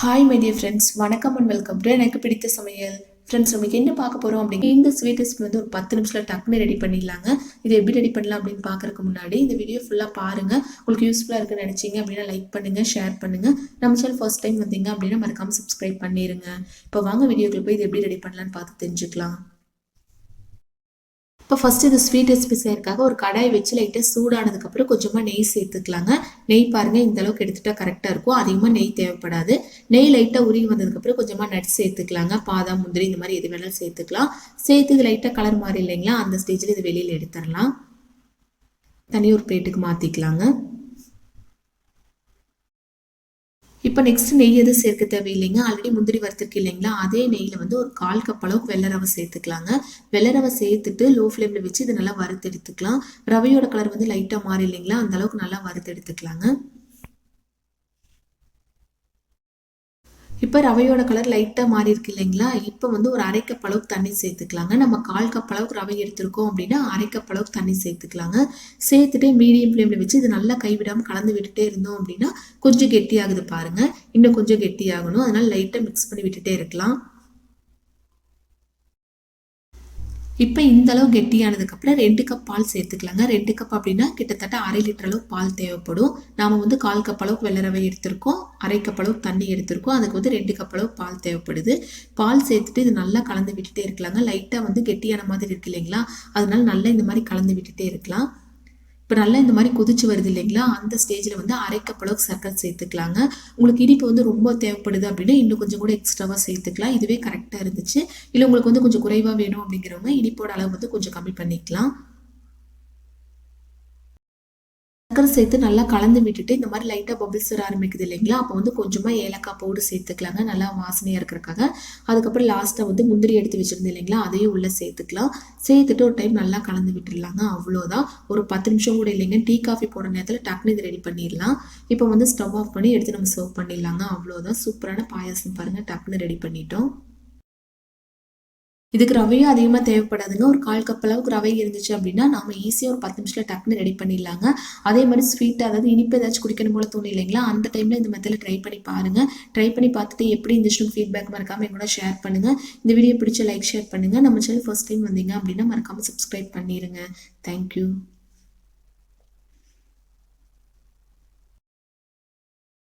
Hi my dear friends வணக்கம் and welcome to எனக்கு பிடித்த சமையல். ஃப்ரெண்ட்ஸ் நமக்கு என்ன பார்க்க போகிறோம் அப்படின்னா இந்த ஸ்வீட் ரெசிபி வந்து ஒரு பத்து நிமிஷத்தில் டக்குன்னு ரெடி பண்ணிடலாங்க. இது எப்படி ரெடி பண்ணலாம் அப்படின்னு பார்க்குறக்கு முன்னாடி இந்த வீடியோ ஃபுல்லாக பாருங்கள் உங்களுக்கு யூஸ்ஃபுல்லாக இருக்குன்னு நினச்சிங்க அப்படின்னா லைக் பண்ணுங்கள் ஷேர் பண்ணுங்கள் நம்ம சேனல் ஃபர்ஸ்ட் டைம் வந்தீங்க அப்படின்னா மறக்காமல் சப்ஸ்கிரைப் பண்ணிடுங்க இப்போ வாங்க வீடியோக்குள்ள போய் இது எப்படி ரெடி பண்ணலான்னு பார்த்து தெரிஞ்சுக்கலாம். இப்போ ஃபஸ்ட்டு இது ஸ்வீட் ரெசிபி செய்யறதுக்காக ஒரு கடாய் வச்சு லைட்டாக சூடானதுக்கப்புறம் கொஞ்சமாக நெய் சேர்த்துக்கலாங்க. நெய் பாருங்கள் இந்த அளவுக்கு எடுத்துட்டா கரெக்டாக இருக்கும். அதிகமாக நெய் தேவைப்படாது. நெய் லைட்டாக உருகி வந்ததுக்கப்புறம் கொஞ்சமாக நட்ஸ் சேர்த்துக்கலாங்க. பாதாம் முந்திரி இந்த மாதிரி எது வேணாலும் சேர்த்துக்கலாம். சேர்த்து இது லைட்டாக கலர் மாதிரி இல்லைங்களா? அந்த ஸ்டேஜில் இது வெளியில் எடுத்துடலாம். தனி ஒரு பிளேட்டுக்கு மாற்றிக்கலாங்க இப்போ நெக்ஸ்ட் நெய் எதுவும் சேர்க்க தேவையில்லைங்க? ஆல்ரெடி முந்திரி வறுத்துருக்கு இல்லைங்களா? அதே நெய்யில் வந்து ஒரு கால் கப் அளவுக்கு வெள்ளை ரவை சேர்த்துக்கலாங்க வெள்ளை ரவை சேர்த்துட்டு லோ ஃப்ளேமில் வச்சு இதை நல்லா வறுத்து எடுத்துக்கலாம். ரவையோட கலர் வந்து லைட்டாக மாறி இல்லைங்களா? அந்த அளவுக்கு நல்லா வறுத்து எடுத்துக்கலாங்க. இப்போ ரவையோட கலர் லைட்டாக மாறி இருக்கு இல்லைங்களா? இப்போ வந்து ஒரு அரை கப் அளவுக்கு தண்ணி சேர்த்துக்கலாங்க. நம்ம கால் கப் அளவுக்கு ரவை எடுத்திருக்கோம் அப்படின்னா அரை கப் அளவுக்கு தண்ணி சேர்த்துக்கலாங்க. சேர்த்துட்டு மீடியம் ஃப்ளேமில் வச்சு இது நல்லா கைவிடாமல் கலந்து விட்டுட்டே இருந்தோம் அப்படின்னா கொஞ்சம் கெட்டியாகுது பாருங்கள் இன்னும் கொஞ்சம் கெட்டியாகணும். அதனால் லைட்டாக மிக்ஸ் பண்ணி விட்டுட்டே இருக்கலாம். இப்போ இந்த அளவு கெட்டியானதுக்கப்புறம் ரெண்டு கப் பால் சேர்த்துக்கலாங்க. ரெண்டு கப் அப்படின்னா கிட்டத்தட்ட அரை லிட்டர் அளவு பால் தேவைப்படும். நாம் வந்து கால் கப் அளவுக்கு வெள்ளை ரவை எடுத்திருக்கோம். அரை கப் அளவுக்கு தண்ணி எடுத்திருக்கோம். அதுக்கு வந்து ரெண்டு கப் அளவு பால் தேவைப்படுது. பால் சேர்த்துட்டு இது நல்லா கலந்து விட்டுட்டே இருக்கலாங்க. லைட்டாக வந்து கெட்டியான மாதிரி இருக்கு இல்லைங்களா? அதனால நல்லா இந்த மாதிரி கலந்து விட்டுட்டே இருக்கலாம். இப்போ நல்லா இந்த மாதிரி கொதிச்சு வருது இல்லைங்களா? அந்த ஸ்டேஜில் வந்து அரை அளவுக்கு சர்க்கரை சேர்த்துக்கலாங்க. உங்களுக்கு இனிப்பு வந்து ரொம்ப தேவைப்படுது அப்படின்னா இன்னும் கொஞ்சம் கூட எக்ஸ்ட்ராவாக சேர்த்துக்கலாம். இதுவே கரெக்டாக இருந்துச்சு. இல்லை உங்களுக்கு வந்து கொஞ்சம் குறைவாக வேணும் அப்படிங்கிறவங்க இனிப்போட அளவு வந்து கொஞ்சம் கம்மி பண்ணிக்கலாம். சர்க்கரை சேர்த்து நல்லா கலந்து விட்டுட்டு இந்த மாதிரி லைட்டாக பபிள்ஸ் வர ஆரம்பிக்குது இல்லைங்களா? அப்போ வந்து கொஞ்சமாக ஏலக்காய் பவுடர் சேர்த்துக்கலாங்க. நல்லா வாசனையாக இருக்கிறக்காக அதுக்கப்புறம் லாஸ்ட்டாக வந்து முந்திரி எடுத்து வச்சுருந்தேன் இல்லைங்களா? அதையும் உள்ளே சேர்த்துக்கலாம். சேர்த்துட்டு ஒரு டைம் நல்லா கலந்து விட்டுடலாங்க. அவ்வளோதான் ஒரு பத்து நிமிஷம் கூட இல்லைங்க. டீ காஃபி போடுற நேரத்தில் டக்குனு இது ரெடி பண்ணிடலாம். இப்போ வந்து ஸ்டவ் ஆஃப் பண்ணி எடுத்து நம்ம சர்வ் பண்ணிடலாங்க. அவ்வளோதான் சூப்பரான பாயாசம் பாருங்கள் டக்குனு ரெடி பண்ணிட்டோம். இதுக்கு ரவையும் அதிகமாக தேவைப்படாதுங்க. ஒரு கால் கப் அளவுக்கு ரவை இருந்துச்சு அப்படின்னா நம்ம ஈஸியாக ஒரு பத்து நிமிஷத்தில் டக்குன்னு ரெடி பண்ணிடலாங்க. அதே மாதிரி ஸ்வீட்டாக அதாவது இனிப்பு ஏதாச்சும் குடிக்கணும் போல தோணும் இல்லைங்களா? அந்த டைமில் இந்த மெத்தில் ட்ரை பண்ணி பாருங்கள் ட்ரை பண்ணி பார்த்துட்டு எப்படி இருந்துச்சுன்னு ஃபீட்பேக் மறக்காமல் எங்களோட ஷேர் பண்ணுங்கள் இந்த வீடியோ பிடிச்ச லைக் ஷேர் பண்ணுங்கள் நம்ம சேனல் ஃபர்ஸ்ட் டைம் வந்தீங்க அப்படின்னா மறக்காமல் சப்ஸ்கிரைப் பண்ணிடுங்க தேங்க்யூ